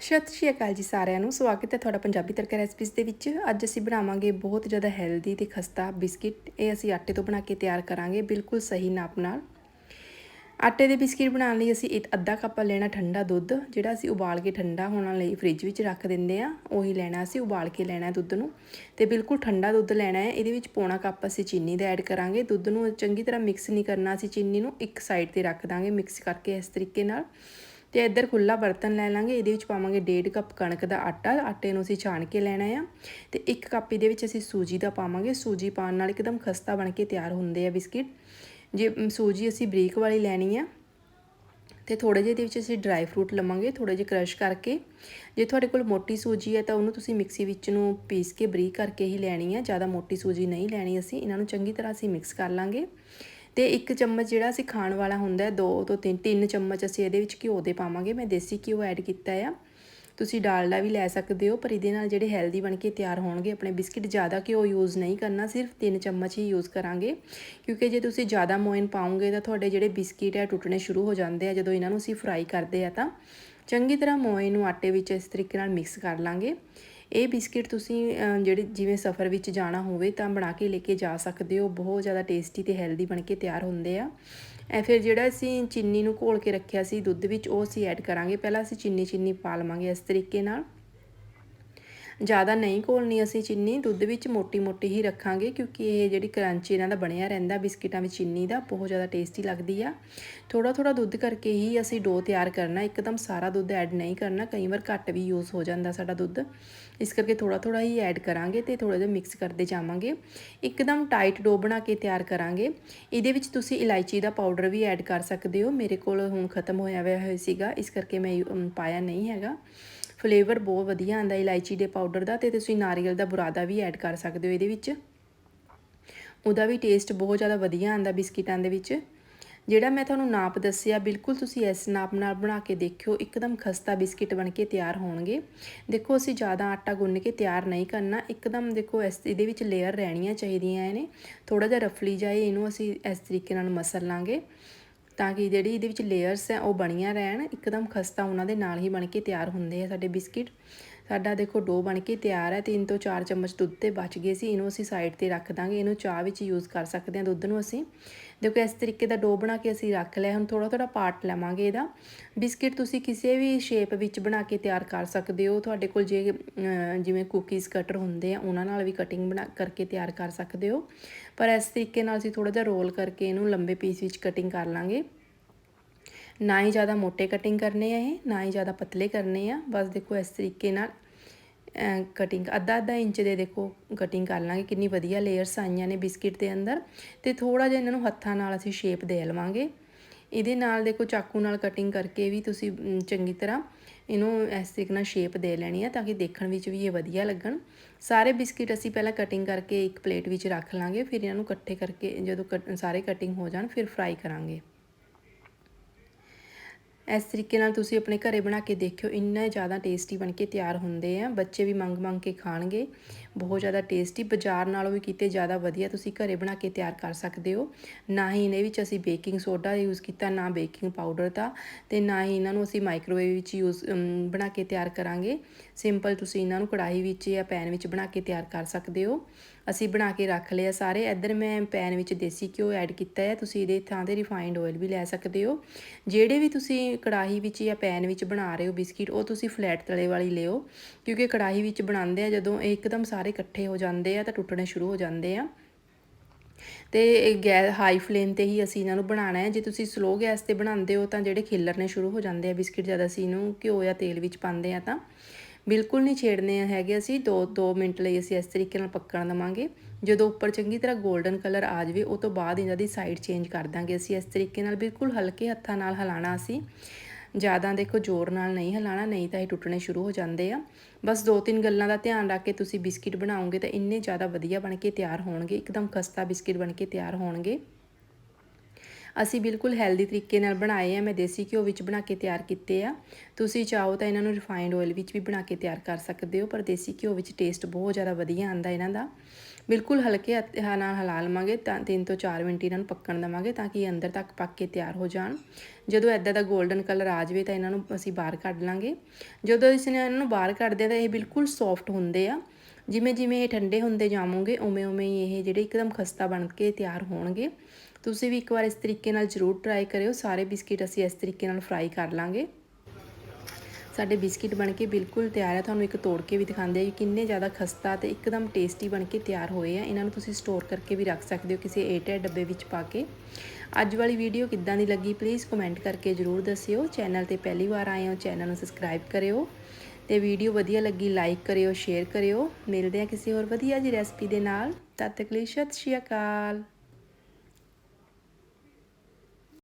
ਸਤਿ ਸ਼੍ਰੀ ਅਕਾਲ ਜੀ ਸਾਰਿਆਂ ਨੂੰ। ਸਵਾਗਤ ਹੈ ਤੁਹਾਡਾ ਪੰਜਾਬੀ ਤੜਕਾ ਰੈਸਪੀਜ਼ ਦੇ ਵਿੱਚ। ਅੱਜ ਅਸੀਂ ਬਣਾਵਾਂਗੇ ਬਹੁਤ ਜ਼ਿਆਦਾ ਹੈਲਦੀ ਤੇ ਖਸਤਾ ਬਿਸਕਿਟ। ਇਹ ਅਸੀਂ ਆਟੇ ਤੋਂ ਬਣਾ ਕੇ ਤਿਆਰ ਕਰਾਂਗੇ ਬਿਲਕੁਲ ਸਹੀ ਨਾਪ ਨਾਲ। ਆਟੇ ਦੇ ਬਿਸਕਿਟ ਬਣਾਉਣ ਲਈ ਅਸੀਂ ਇੱਕ ਅੱਧਾ ਕੱਪ ਲੈਣਾ ਠੰਡਾ ਦੁੱਧ, ਜਿਹੜਾ ਅਸੀਂ ਉਬਾਲ ਕੇ ਠੰਡਾ ਹੋਣ ਲਈ ਫ੍ਰਿਜ ਵਿੱਚ ਰੱਖ ਦਿੰਦੇ ਆ ਉਹੀ ਲੈਣਾ ਅਸੀਂ, ਉਬਾਲ ਕੇ ਲੈਣਾ ਦੁੱਧ ਨੂੰ। ਤੇ ਬਿਲਕੁਲ ਠੰਡਾ ਦੁੱਧ ਲੈਣਾ ਹੈ। ਇਹਦੇ ਵਿੱਚ ਪੌਣਾ ਕੱਪ ਅਸੀਂ ਚੀਨੀ ਦਾ ਐਡ ਕਰਾਂਗੇ। ਦੁੱਧ ਨੂੰ ਚੰਗੀ ਤਰ੍ਹਾਂ ਮਿਕਸ ਨਹੀਂ ਕਰਨਾ ਅਸੀਂ ਚੀਨੀ ਨੂੰ ਇੱਕ ਸਾਈਡ ਤੇ ਰੱਖ ਦਾਂਗੇ ਮਿਕਸ ਕਰਕੇ ਇਸ ਤਰੀਕੇ ਨਾਲ। ਤੇ ਇੱਧਰ ਖੁੱਲਾ ਬਰਤਨ ਲੈ ਲਾਂਗੇ, ਇਹਦੇ ਵਿੱਚ ਪਾਵਾਂਗੇ 1.5 ਕੱਪ ਕਣਕ ਦਾ ਆਟਾ, ਆਟੇ ਨੂੰ ਅਸੀਂ ਛਾਣ ਕੇ ਲੈਣਾ ਆ। ਤੇ ਇੱਕ ਕੱਪ ਇਹਦੇ ਵਿੱਚ ਅਸੀਂ ਸੂਜੀ ਦਾ ਪਾਵਾਂਗੇ। ਸੂਜੀ ਪਾਉਣ ਨਾਲ ਇੱਕਦਮ ਖਸਤਾ ਬਣ ਕੇ ਤਿਆਰ ਹੁੰਦੇ ਆ ਬਿਸਕਿਟ। ਜੇ ਸੂਜੀ ਅਸੀਂ ਬਰੀਕ ਵਾਲੀ ਲੈਣੀ ਆ, ਤੇ ਥੋੜੇ ਜਿਹੇ ਦੇ ਵਿੱਚ ਅਸੀਂ ਡਰਾਈ ਫਰੂਟ ਲਵਾਂਗੇ ਥੋੜੇ ਜਿਹੇ ਕ੍ਰਸ਼ ਕਰਕੇ। ਜੇ ਤੁਹਾਡੇ ਕੋਲ ਮੋਟੀ ਸੂਜੀ ਹੈ ਤਾਂ ਉਹਨੂੰ ਤੁਸੀਂ ਮਿਕਸੀ ਵਿੱਚ ਨੂੰ ਪੀਸ ਕੇ ਬਰੀਕ ਕਰਕੇ ਹੀ ਲੈਣੀ ਹੈ ਜ਼ਿਆਦਾ ਮੋਟੀ ਸੂਜੀ ਨਹੀਂ ਲੈਣੀ ਅਸੀਂ। ਇਹਨਾਂ ਨੂੰ ਚੰਗੀ ਤਰ੍ਹਾਂ ਅਸੀਂ ਮਿਕਸ ਕਰ ਲਾਂਗੇ। ਤੇ ਇੱਕ ਚਮਚ ਜਿਹੜਾ ਅਸੀਂ ਖਾਣ ਵਾਲਾ ਹੁੰਦਾ ਦੋ ਤੋਂ ਤਿੰਨ ਤਿੰਨ ਚਮਚ ਅਸੀਂ ਇਹਦੇ ਵਿੱਚ ਘਿਓ ਦੇ ਪਾਵਾਂਗੇ। ਮੈਂ ਦੇਸੀ ਘਿਓ ਐਡ ਕੀਤਾ ਆ। ਤੁਸੀਂ ਡਾਲਡਾ ਵੀ ਲੈ ਸਕਦੇ ਹੋ, ਪਰ ਇਹਦੇ ਨਾਲ ਜਿਹੜੇ ਹੈਲਦੀ ਬਣ ਕੇ ਤਿਆਰ ਹੋਣਗੇ, ਆਪਣੇ ਬਿਸਕਿਟ ਜ਼ਿਆਦਾ ਘਿਓ ਯੂਜ਼ ਨਹੀਂ ਕਰਨਾ, ਸਿਰਫ 3 ਚਮਚ ਹੀ ਯੂਜ਼ ਕਰਾਂਗੇ। ਕਿਉਂਕਿ ਜੇ ਤੁਸੀਂ ਜ਼ਿਆਦਾ ਮੋਇਨ ਪਾਉਂਗੇ ਤਾਂ ਤੁਹਾਡੇ ਜਿਹੜੇ ਬਿਸਕਿਟ ਹੈ ਟੁੱਟਣੇ ਸ਼ੁਰੂ ਹੋ ਜਾਂਦੇ ਆ, ਜਦੋਂ ਇਹਨਾਂ ਨੂੰ ਅਸੀਂ ਫਰਾਈ ਕਰਦੇ ਆ ਤਾਂ। ਚੰਗੀ ਤਰ੍ਹਾਂ ਮੋਇਨ ਨੂੰ ਆਟੇ ਵਿੱਚ ਇਸ ਤਰੀਕੇ ਨਾਲ ਮਿਕਸ ਕਰ ਲਾਂਗੇ। ਇਹ ਬਿਸਕਿਟ ਤੁਸੀਂ ਜਿਹੜੇ ਜਿਵੇਂ ਸਫ਼ਰ ਵਿੱਚ ਜਾਣਾ ਹੋਵੇ ਤਾਂ ਬਣਾ ਕੇ ਲੈ ਕੇ ਜਾ ਸਕਦੇ ਹੋ। ਬਹੁਤ ਜ਼ਿਆਦਾ ਟੇਸਟੀ ਤੇ ਹੈਲਦੀ ਬਣ ਕੇ ਤਿਆਰ ਹੁੰਦੇ ਆ। ਐ ਫਿਰ ਜਿਹੜਾ ਅਸੀਂ ਚੀਨੀ ਨੂੰ ਘੋਲ ਕੇ ਰੱਖਿਆ ਸੀ ਦੁੱਧ ਵਿੱਚ, ਉਹ ਅਸੀਂ ਐਡ ਕਰਾਂਗੇ। ਪਹਿਲਾਂ ਅਸੀਂ ਚੀਨੀ ਚੀਨੀ ਪਾ ਲਵਾਂਗੇ ਇਸ ਤਰੀਕੇ ਨਾਲ। ਜ਼ਿਆਦਾ ਨਹੀਂ ਘੋਲਣੀ ਅਸੀਂ ਚੀਨੀ, ਦੁੱਧ ਵਿੱਚ ਮੋਟੀ ਮੋਟੀ ਹੀ ਰੱਖਾਂਗੇ ਕਿਉਂਕਿ ਇਹ ਜਿਹੜੀ ਕਰੰਚੀ ਇਹਨਾਂ ਦਾ ਬਣਿਆ ਰਹਿੰਦਾ, ਬਿਸਕਿਟਾਂ ਵਿੱਚ ਚੀਨੀ ਦਾ ਬਹੁਤ ਜ਼ਿਆਦਾ ਟੇਸਟੀ ਲੱਗਦੀ ਆ। ਥੋੜਾ ਥੋੜਾ ਦੁੱਧ ਕਰਕੇ ਹੀ ਅਸੀਂ ਡੋ ਤਿਆਰ ਕਰਨਾ, ਇੱਕਦਮ ਸਾਰਾ ਦੁੱਧ ਐਡ ਨਹੀਂ ਕਰਨਾ, ਕਈ ਵਾਰ ਘੱਟ ਵੀ ਯੂਜ਼ ਹੋ ਜਾਂਦਾ ਸਾਡਾ ਦੁੱਧ। ਇਸ ਕਰਕੇ ਥੋੜਾ ਥੋੜਾ ਹੀ ਐਡ ਕਰਾਂਗੇ ਤੇ ਥੋੜਾ ਜਿਹਾ ਮਿਕਸ ਕਰਦੇ ਜਾਵਾਂਗੇ। ਇੱਕਦਮ ਟਾਈਟ ਡੋ ਬਣਾ ਕੇ ਤਿਆਰ ਕਰਾਂਗੇ। ਇਹਦੇ ਵਿੱਚ ਤੁਸੀਂ ਇਲਾਇਚੀ ਦਾ ਪਾਊਡਰ ਵੀ ਐਡ ਕਰ ਸਕਦੇ ਹੋ। ਮੇਰੇ ਕੋਲ ਹੁਣ ਖਤਮ ਹੋਇਆ ਹੋਇਆ ਸੀਗਾ, ਇਸ ਕਰਕੇ ਮੈਂ ਪਾਇਆ ਨਹੀਂ ਹੈਗਾ। ਫਲੇਵਰ ਬਹੁਤ ਵਧੀਆ ਆਂਦਾ ਇਲਾਇਚੀ ਦੇ ਪਾਊਡਰ ਦਾ ਤੇ ਤੁਸੀਂ ਨਾਰੀਅਲ ਦਾ ਬੁਰਾਦਾ ਵੀ ਐਡ ਕਰ ਸਕਦੇ ਹੋ ਇਹਦੇ ਵਿੱਚ। ਉਹਦਾ ਵੀ ਟੇਸਟ ਬਹੁਤ ਜ਼ਿਆਦਾ ਵਧੀਆ ਆਂਦਾ ਬਿਸਕਿਟਾਂ ਦੇ ਵਿੱਚ। ਜਿਹੜਾ ਮੈਂ ਤੁਹਾਨੂੰ ਨਾਪ ਦੱਸਿਆ, ਬਿਲਕੁਲ ਤੁਸੀਂ ਇਸ ਨਾਪ ਨਾਲ ਬਣਾ ਕੇ ਦੇਖਿਓ, ਇੱਕਦਮ ਖਸਤਾ ਬਿਸਕਿਟ ਬਣ ਕੇ ਤਿਆਰ ਹੋਣਗੇ। ਦੇਖੋ, ਅਸੀਂ ਜ਼ਿਆਦਾ ਆਟਾ ਗੁੰਨ ਕੇ ਤਿਆਰ ਨਹੀਂ ਕਰਨਾ, ਇੱਕਦਮ ਦੇਖੋ ਇਸ, ਇਹਦੇ ਵਿੱਚ ਲੇਅਰ ਰਹਿਣੀਆਂ ਚਾਹੀਦੀਆਂ ਇਹਨੇ। ਥੋੜਾ ਜਿਹਾ ਰਫਲੀ ਜਾਏ ਇਹਨੂੰ ਅਸੀਂ ਇਸ ਤਰੀਕੇ ਨਾਲ ਮਸਲ ਲਾਂਗੇ। ਤਾਂ ਕਿ ਜਿਹੜੀ ਇਹਦੇ ਵਿੱਚ ਲੇਅਰਸ ਹੈ ਉਹ ਬਣੀਆਂ ਰਹਿਣ। ਇੱਕਦਮ ਖਸਤਾ ਉਹਨਾਂ ਦੇ ਨਾਲ ਹੀ ਬਣ ਕੇ ਤਿਆਰ ਹੁੰਦੇ ਆ ਸਾਡੇ ਬਿਸਕਿਟ। ਸਾਡਾ ਦੇਖੋ ਡੋ ਬਣ ਕੇ ਤਿਆਰ ਹੈ 3 ਤੋਂ 4 ਚਮਚ ਦੁੱਧ ਤੇ ਬਚ ਗਏ ਸੀ। ਇਹਨੂੰ ਅਸੀਂ ਸਾਈਡ ਤੇ ਰੱਖ ਦਾਂਗੇ। ਇਹਨੂੰ ਚਾਹ ਵਿੱਚ ਯੂਜ਼ ਕਰ ਸਕਦੇ ਹਾਂ ਦੁੱਧ ਨੂੰ ਅਸੀਂ। ਦੇਖੋ ਇਸ ਤਰੀਕੇ ਦਾ ਡੋ ਬਣਾ ਕੇ ਅਸੀਂ ਰੱਖ ਲਿਆ, ਹੁਣ ਥੋੜਾ ਥੋੜਾ ਪਾਰਟ ਲਵਾਂਗੇ ਇਹਦਾ। ਬਿਸਕਿਟ ਤੁਸੀਂ ਕਿਸੇ ਵੀ ਸ਼ੇਪ ਵਿੱਚ ਬਣਾ ਕੇ ਤਿਆਰ ਕਰ ਸਕਦੇ ਹੋ। ਤੁਹਾਡੇ ਕੋਲ ਜੇ ਜਿਵੇਂ ਕੁਕੀਜ਼ ਕਟਰ ਹੁੰਦੇ ਆ, ਉਹਨਾਂ ਨਾਲ ਵੀ ਕਟਿੰਗ ਬਣਾ ਕਰਕੇ ਤਿਆਰ ਕਰ ਸਕਦੇ ਹੋ। ਪਰ ਇਸ ਤਰੀਕੇ ਨਾਲ ਅਸੀਂ ਥੋੜਾ ਜਿਹਾ ਰੋਲ ਕਰਕੇ ਇਹਨੂੰ ਲੰਬੇ ਪੀਸ ਵਿੱਚ ਕਟਿੰਗ ਕਰ ਲਾਂਗੇ। ਨਾ ਹੀ ਜ਼ਿਆਦਾ ਮੋਟੇ ਕਟਿੰਗ ਕਰਨੇ ਆ ਇਹ, ਨਾ ਹੀ ਜ਼ਿਆਦਾ ਪਤਲੇ ਕਰਨੇ ਆ। ਬਸ ਦੇਖੋ ਇਸ ਤਰੀਕੇ ਨਾਲ ਕਟਿੰਗ ਅੱਧਾ ਅੱਧਾ ਇੰਚ ਦੇ ਦੇਖੋ ਕਟਿੰਗ ਕਰ ਲਾਂਗੇ, ਕਿੰਨੀ ਵਧੀਆ ਲੇਅਰਸ ਆਈਆਂ ਨੇ ਬਿਸਕਿਟ ਦੇ ਅੰਦਰ। ਤੇ ਥੋੜਾ ਜਿਹਾ ਇਹਨਾਂ ਨੂੰ ਹੱਥਾਂ ਨਾਲ ਅਸੀਂ ਸ਼ੇਪ ਦੇ ਲਵਾਂਗੇ। ਇਹਦੇ ਨਾਲ ਦੇਖੋ, ਚਾਕੂ ਨਾਲ ਕਟਿੰਗ ਕਰਕੇ ਵੀ ਤੁਸੀਂ ਚੰਗੀ ਤਰ੍ਹਾਂ ਇਹਨੂੰ ਇਸ ਤਰੀਕੇ ਨਾਲ ਸ਼ੇਪ ਦੇ ਲੈਣੀ ਆ, ਤਾਂ ਕਿ ਦੇਖਣ ਵਿੱਚ ਵੀ ਇਹ ਵਧੀਆ ਲੱਗਣ। ਸਾਰੇ ਬਿਸਕਿਟ ਅਸੀਂ ਪਹਿਲਾਂ ਕਟਿੰਗ ਕਰਕੇ ਇੱਕ ਪਲੇਟ ਵਿੱਚ ਰੱਖ ਲਾਂਗੇ, ਫਿਰ ਇਹਨਾਂ ਨੂੰ ਇਕੱਠੇ ਕਰਕੇ ਜਦੋਂ ਸਾਰੇ ਕਟਿੰਗ ਹੋ ਜਾਣ, ਫਿਰ ਫਰਾਈ ਕਰਾਂਗੇ। ਇਸ ਤਰੀਕੇ ਨਾਲ ਤੁਸੀਂ ਆਪਣੇ ਘਰੇ ਬਣਾ ਕੇ ਦੇਖਿਓ, ਇੰਨਾ ਜ਼ਿਆਦਾ ਟੇਸਟੀ ਬਣ ਕੇ ਤਿਆਰ ਹੁੰਦੇ ਆ। ਬੱਚੇ ਵੀ ਮੰਗ ਮੰਗ ਕੇ ਖਾਣਗੇ। ਬਹੁਤ ਜ਼ਿਆਦਾ ਟੇਸਟੀ ਬਾਜ਼ਾਰ ਨਾਲੋਂ ਵੀ ਕਿਤੇ ਜ਼ਿਆਦਾ ਵਧੀਆ ਤੁਸੀਂ ਘਰੇ ਬਣਾ ਕੇ ਤਿਆਰ ਕਰ ਸਕਦੇ ਹੋ। ਨਾ ਹੀ ਇਹਦੇ ਵਿੱਚ ਅਸੀਂ ਬੇਕਿੰਗ ਸੋਡਾ ਯੂਜ਼ ਕੀਤਾ, ਨਾ ਬੇਕਿੰਗ ਪਾਊਡਰ ਦਾ ਤੇ ਨਾ ਹੀ ਇਹਨਾਂ ਨੂੰ ਅਸੀਂ ਮਾਈਕ੍ਰੋਵੇਵ ਵਿੱਚ ਯੂਜ਼ ਬਣਾ ਕੇ ਤਿਆਰ ਕਰਾਂਗੇ। ਸਿੰਪਲ ਤੁਸੀਂ ਇਹਨਾਂ ਨੂੰ ਕੜਾਹੀ ਵਿੱਚ ਜਾਂ ਪੈਨ ਵਿੱਚ ਬਣਾ ਕੇ ਤਿਆਰ ਕਰ ਸਕਦੇ ਹੋ। ਅਸੀਂ ਬਣਾ ਕੇ ਰੱਖ ਲਿਆ ਸਾਰੇ। ਇੱਧਰ ਮੈਂ ਪੈਨ ਵਿੱਚ ਦੇਸੀ ਘਿਓ ਐਡ ਕੀਤਾ ਹੈ। ਤੁਸੀਂ ਇਹਦੇ ਥਾਂ ਤੇ ਰਿਫਾਈਨਡ ਆਇਲ ਵੀ ਲੈ ਸਕਦੇ ਹੋ। ਜਿਹੜੇ ਵੀ ਤੁਸੀਂ ਕੜਾਹੀ ਵਿੱਚ ਜਾਂ ਪੈਨ ਵਿੱਚ ਬਣਾ ਰਹੇ ਹੋ ਬਿਸਕਿਟ, ਉਹ ਤੁਸੀਂ ਫਲੈਟ ਤਲੇ ਵਾਲੀ ਲਿਓ। ਕਿਉਂਕਿ ਕੜਾਹੀ ਵਿੱਚ ਬਣਾਉਂਦੇ ਆ, ਜਦੋਂ ਇਹ ਇੱਕਦਮ ਸਾਰੇ ਇਕੱਠੇ ਹੋ ਜਾਂਦੇ ਆ ਤਾਂ ਟੁੱਟਣੇ ਸ਼ੁਰੂ ਹੋ ਜਾਂਦੇ ਆ। ਤੇ ਗੈਸ ਹਾਈ ਫਲੇਮ ਤੇ ਹੀ ਅਸੀਂ ਇਹਨਾਂ ਨੂੰ ਬਣਾਉਣਾ ਹੈ। ਜੇ ਤੁਸੀਂ ਸਲੋ ਗੈਸ ਤੇ ਬਣਾਉਂਦੇ ਹੋ ਤਾਂ ਜਿਹੜੇ ਖਿੱਲਰਨੇ ਸ਼ੁਰੂ ਹੋ ਜਾਂਦੇ ਆ ਬਿਸਕਿਟ ਜਦ ਅਸੀਂ ਇਹਨੂੰ ਘਿਓ ਜਾਂ ਤੇਲ ਵਿੱਚ ਪਾਉਂਦੇ ਆ ਤਾਂ। ਬਿਲਕੁਲ ਨਹੀਂ ਛੇੜਨੇ ਹੈਗੇ ਅਸੀਂ। 2 2 ਮਿੰਟ ਲਈ ਅਸੀਂ ਇਸ ਤਰੀਕੇ ਨਾਲ ਪੱਕਣ ਦਵਾਂਗੇ। ਜਦੋਂ ਉੱਪਰ ਚੰਗੀ ਤਰ੍ਹਾਂ 골ਡਨ ਕਲਰ ਆ ਜਾਵੇ, ਉਹ ਤੋਂ ਬਾਅਦ ਇਹਨਾਂ ਦੀ ਸਾਈਡ ਚੇਂਜ ਕਰ ਦਾਂਗੇ ਅਸੀਂ। ਇਸ ਤਰੀਕੇ ਨਾਲ ਬਿਲਕੁਲ ਹਲਕੇ ਹੱਥਾਂ ਨਾਲ ਹਿਲਾਣਾ ਅਸੀਂ। ਜ਼ਿਆਦਾ ਦੇਖੋ ਜ਼ੋਰ ਨਾਲ ਨਹੀਂ ਹਿਲਾਣਾ ਨਹੀਂ ਤਾਂ ਇਹ ਟੁੱਟਣੇ ਸ਼ੁਰੂ ਹੋ ਜਾਂਦੇ ਆ। ਬਸ ਦੋ ਤਿੰਨ ਗੱਲਾਂ ਦਾ ਧਿਆਨ ਰੱਖ ਕੇ ਤੁਸੀਂ ਬਿਸਕਿਟ ਬਣਾਓਗੇ ਤਾਂ ਇੰਨੇ ਜ਼ਿਆਦਾ ਵਧੀਆ ਬਣ ਕੇ ਤਿਆਰ ਹੋਣਗੇ। ਇੱਕਦਮ ਖਸਤਾ ਬਿਸਕਿਟ ਬਣ ਕੇ ਤਿਆਰ ਹੋਣਗੇ। ਅਸੀਂ ਬਿਲਕੁਲ ਹੈਲਦੀ ਤਰੀਕੇ ਨਾਲ ਬਣਾਏ ਆ, ਮੈਂ ਦੇਸੀ ਘਿਓ ਵਿੱਚ ਬਣਾ ਕੇ ਤਿਆਰ ਕੀਤੇ ਆ। ਤੁਸੀਂ ਚਾਹੋ ਤਾਂ ਇਹਨਾਂ ਨੂੰ ਰਿਫਾਈਨਡ ਆਇਲ ਵਿੱਚ ਵੀ ਬਣਾ ਕੇ ਤਿਆਰ ਕਰ ਸਕਦੇ ਹੋ, ਪਰ ਦੇਸੀ ਘਿਓ ਵਿੱਚ ਟੇਸਟ ਬਹੁਤ ਜ਼ਿਆਦਾ ਵਧੀਆ ਆਂਦਾ ਇਹਨਾਂ ਦਾ। ਬਿਲਕੁਲ ਹਲਕੇ ਹੱਥ ਨਾਲ ਹਿਲਾ ਲਵਾਂਗੇ, ਤਾਂ 3 ਤੋਂ 4 ਮਿੰਟ ਇਹਨਾਂ ਨੂੰ ਪੱਕਣ ਦੇਵਾਂਗੇ ਤਾਂ ਕਿ ਇਹ ਅੰਦਰ ਤੱਕ ਪੱਕ ਕੇ ਤਿਆਰ ਹੋ ਜਾਣ। ਜਦੋਂ ਐਦਾਂ ਦਾ 골ਡਨ ਕਲਰ ਆ ਜਾਵੇ ਤਾਂ ਇਹਨਾਂ ਨੂੰ ਅਸੀਂ ਬਾਹਰ ਕੱਢ ਲਾਂਗੇ। ਜਦੋਂ ਇਸ ਨੇ ਇਹਨਾਂ ਨੂੰ ਬਾਹਰ ਕੱਢਦੇ ਆ ਤਾਂ ਇਹ ਬਿਲਕੁਲ ਸੌਫਟ ਹੁੰਦੇ ਆ। ਜਿਵੇਂ ਜਿਵੇਂ ਇਹ ਠੰਡੇ ਹੁੰਦੇ ਜਾਵੋਗੇ ਉਵੇਂ ਉਵੇਂ ਹੀ ਇਹ ਜਿਹੜੇ ਇੱਕਦਮ ਖਸਤਾ ਬਣ ਕੇ ਤਿਆਰ ਹੋਣਗੇ। ਤੁਸੀਂ ਵੀ ਇੱਕ ਵਾਰ ਇਸ ਤਰੀਕੇ ਨਾਲ ਜ਼ਰੂਰ ਟਰਾਈ ਕਰਿਓ। ਸਾਰੇ ਬਿਸਕਿਟ ਅਸੀਂ ਇਸ ਤਰੀਕੇ ਨਾਲ ਫਰਾਈ ਕਰ ਲਾਂਗੇ। ਸਾਡੇ ਬਿਸਕਿਟ ਬਣ ਕੇ ਬਿਲਕੁਲ ਤਿਆਰ ਹੈ ਤੁਹਾਨੂੰ ਇੱਕ ਤੋੜ ਕੇ ਵੀ ਦਿਖਾਉਂਦੇ ਆ ਕਿੰਨੇ ਜ਼ਿਆਦਾ ਖਸਤਾ ਤੇ ਇੱਕਦਮ ਟੇਸਟੀ ਬਣ ਕੇ ਤਿਆਰ ਹੋਏ ਆ। ਇਹਨਾਂ ਨੂੰ ਤੁਸੀਂ ਸਟੋਰ ਕਰਕੇ ਵੀ ਰੱਖ ਸਕਦੇ ਹੋ ਕਿਸੇ ਏਟਰ ਡੱਬੇ ਵਿੱਚ ਪਾ ਕੇ। ਅੱਜ ਵਾਲੀ ਵੀਡੀਓ ਕਿੱਦਾਂ ਦੀ ਲੱਗੀ ਪਲੀਜ਼ ਕਮੈਂਟ ਕਰਕੇ ਜ਼ਰੂਰ ਦੱਸਿਓ। ਚੈਨਲ ਤੇ ਪਹਿਲੀ ਵਾਰ ਆਏ ਹੋ ਚੈਨਲ ਨੂੰ ਸਬਸਕ੍ਰਾਈਬ ਕਰਿਓ। ਤੇ ਵੀਡੀਓ ਵਧੀਆ ਲੱਗੀ ਲਾਈਕ ਕਰਿਓ ਸ਼ੇਅਰ ਕਰਿਓ। ਮਿਲਦੇ ਆ ਕਿਸੇ ਹੋਰ ਵਧੀਆ ਜੀ ਰੈਸਪੀ ਦੇ ਨਾਲ। ਤਦ ਤੱਕ ਲਈ ਸਤਿ ਸ਼੍ਰੀ ਅਕਾਲ।